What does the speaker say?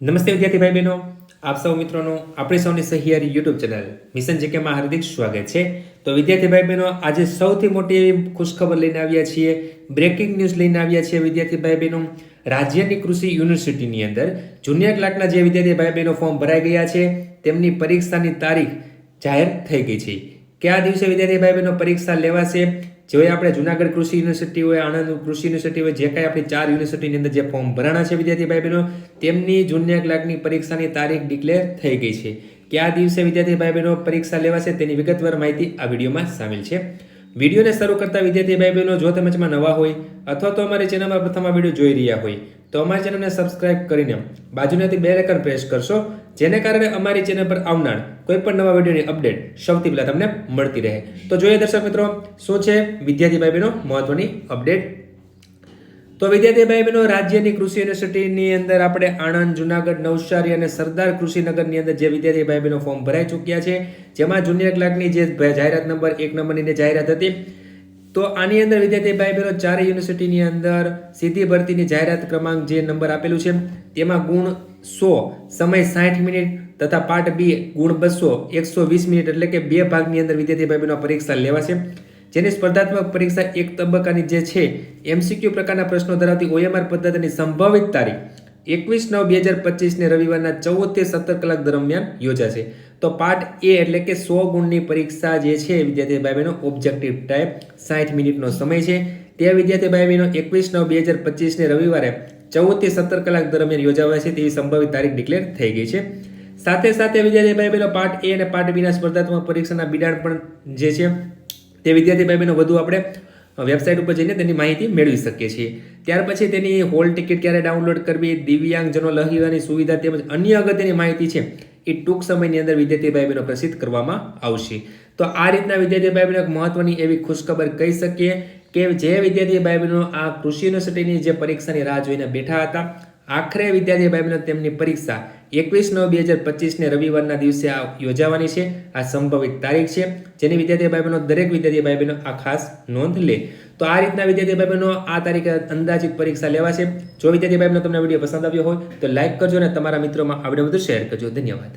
નમસ્તે વિદ્યાર્થી ભાઈ બહેનો આપ સૌ મિત્રોનું, આપણી સૌની સહિયારી યુટ્યુબ ચેનલ મિશન જીકેમાં હાર્દિક સ્વાગત છે. તો વિદ્યાર્થી ભાઈ બહેનો આજે સૌથી મોટી એવી ખુશખબર લઈને આવ્યા છીએ બ્રેકિંગ ન્યૂઝ લઈને આવ્યા છીએ વિદ્યાર્થી ભાઈ બહેનો રાજ્યની કૃષિ યુનિવર્સિટીની અંદર. જુનિયર ક્લાર્કના જે વિદ્યાર્થી ભાઈ બહેનો ફોર્મ ભરાઈ ગયા છે, તેમની પરીક્ષાની તારીખ જાહેર થઈ ગઈ છે. કયા દિવસે વિદ્યાર્થી ભાઈ બહેનો પરીક્ષા લેવાશે? જે આપણે જુનાગઢ કૃષિ યુનિવર્સિટી હોય, આણંદ કૃષિ યુનિવર્સિટી હોય, જે કાંઈ આપણી ચાર યુનિવર્સિટીની અંદર જે ફોર્મ ભરાણા છે વિદ્યાર્થી ભાઈ બહેનો તેમની જુનિયર ક્લાર્કની પરીક્ષાની તારીખ ડિક્લેર થઈ ગઈ છે. કયા દિવસે વિદ્યાર્થી ભાઈ બહેનો પરીક્ષા લેવાશે તેની વિગતવાર માહિતી આ વિડીયોમાં સામેલ છે. વિડીયોને શરૂ કરતા વિદ્યાર્થી ભાઈ બહેનો જો તમે જેમાં નવા હોય અથવા તો અમારી ચેનલમાં પ્રથમ આ વીડિયો જોઈ રહ્યા હોય, તો અમારી ચેનલને સબસ્ક્રાઇબ કરીને બાજુનાથી બે રેકન પ્રેસ કરશો જેને કારણે અમારી ચેનલ પર આવનાર કોઈ પણ નવા વિડીયોની અપડેટ સૌથી પહેલાં તમને મળતી રહે. તો જોઈએ દર્શક મિત્રો, શું છે વિદ્યાર્થી ભાઈ બહેનો મહત્વની અપડેટ તો વિદ્યાર્થી ભાઈ બહેનો રાજ્યની કૃષિ યુનિવર્સિટીની અંદર આપણે આણંદ, જુનાગઢ, નવસારી અને સરદાર કૃષિનગરની અંદર જે વિદ્યાર્થી ભાઈ બહેનો ફોર્મ ભરાઈ ચૂક્યા છે, જેમાં જુનિયર ક્લાર્કની જે જાહેરાત નંબર એક નંબરની જે જાહેરાત હતી, તો આની અંદર વિદ્યાર્થી ભાઈ બહેનો ચારે યુનિવર્સિટીની અંદર સીધી ભરતીની જાહેરાત ક્રમાંક જે નંબર આપેલું છે, તેમાં ગુણ સો, સમય સાઠ મિનિટ તથા પાર્ટ બી ગુણ બસો, એકસો વીસ મિનિટ એટલે કે બે ભાગની અંદર વિદ્યાર્થી ભાઈ બહેનો પરીક્ષા લેવાશે. જેની સ્પર્ધાત્મક પરીક્ષા એક તબક્કાની જે છે એમસીક્યુ પ્રકારના પ્રશ્નો ધરાવતી ઓએમઆર પદ્ધતિની સંભવિત તારીખ એકવીસ નવ બે હજાર પચીસને રવિવારના ચૌદથી સત્તર કલાક દરમિયાન યોજાશે. તો પાર્ટ એ એટલે કે સો ગુણની પરીક્ષા જે છે, વિદ્યાર્થી ભાઈ બહેનો ઓબ્જેક્ટિવ ટાઈપ સાઠ મિનિટનો સમય છે. તે વિદ્યાર્થી ભાઈ બહેનો એકવીસ નવ બે હજાર પચીસને રવિવારે ચૌદથી સત્તર કલાક દરમિયાન યોજાવાશે તેવી સંભવિત તારીખ ડિક્લેર થઈ ગઈ છે. સાથે સાથે વિદ્યાર્થી ભાઈ બહેનો પાર્ટ એ અને પાર્ટ બીના સ્પર્ધાત્મક પરીક્ષાના બિડાણ પણ જે છે, તે વિદ્યાર્થી ભાઈ બહેનો વધુ આપણે વેબસાઇટ ઉપર જઈને તેની માહિતી મેળવી શકીએ છીએ. ત્યાર પછી તેની હોલ ટિકિટ ક્યારે ડાઉનલોડ કરવી, દિવ્યાંગજનો લહેવાની સુવિધા તેમજ અન્ય અગત્યની માહિતી છે, એ ટૂંક સમયની અંદર વિદ્યાર્થી ભાઈ બહેનો પ્રસિદ્ધ કરવામાં આવશે. તો આ રીતના વિદ્યાર્થી ભાઈ બહેનો એક મહત્વની એવી ખુશખબર કહી શકીએ કે જે વિદ્યાર્થી ભાઈ આ કૃષિ યુનિવર્સિટીની જે પરીક્ષાની રાહ જોઈને બેઠા હતા, આખરે વિદ્યાર્થી ભાઈ તેમની પરીક્ષા એકવીસ નવ બે હજાર પચીસને રવિવારના દિવસે આ યોજાવાની છે, આ સંભવિત તારીખ છે, જેની વિદ્યાર્થી ભાઈ દરેક વિદ્યાર્થી ભાઈ આ ખાસ નોંધ લે. તો આ રીતના વિદ્યાર્થી ભાઈ આ તારીખે અંદાજિત પરીક્ષા લેવા છે. જો વિદ્યાર્થી ભાઈ તમને વીડિયો પસંદ આવ્યો હોય, તો લાઇક કરજો અને તમારા મિત્રોમાં આવડે બધું શેર કરજો. ધન્યવાદ.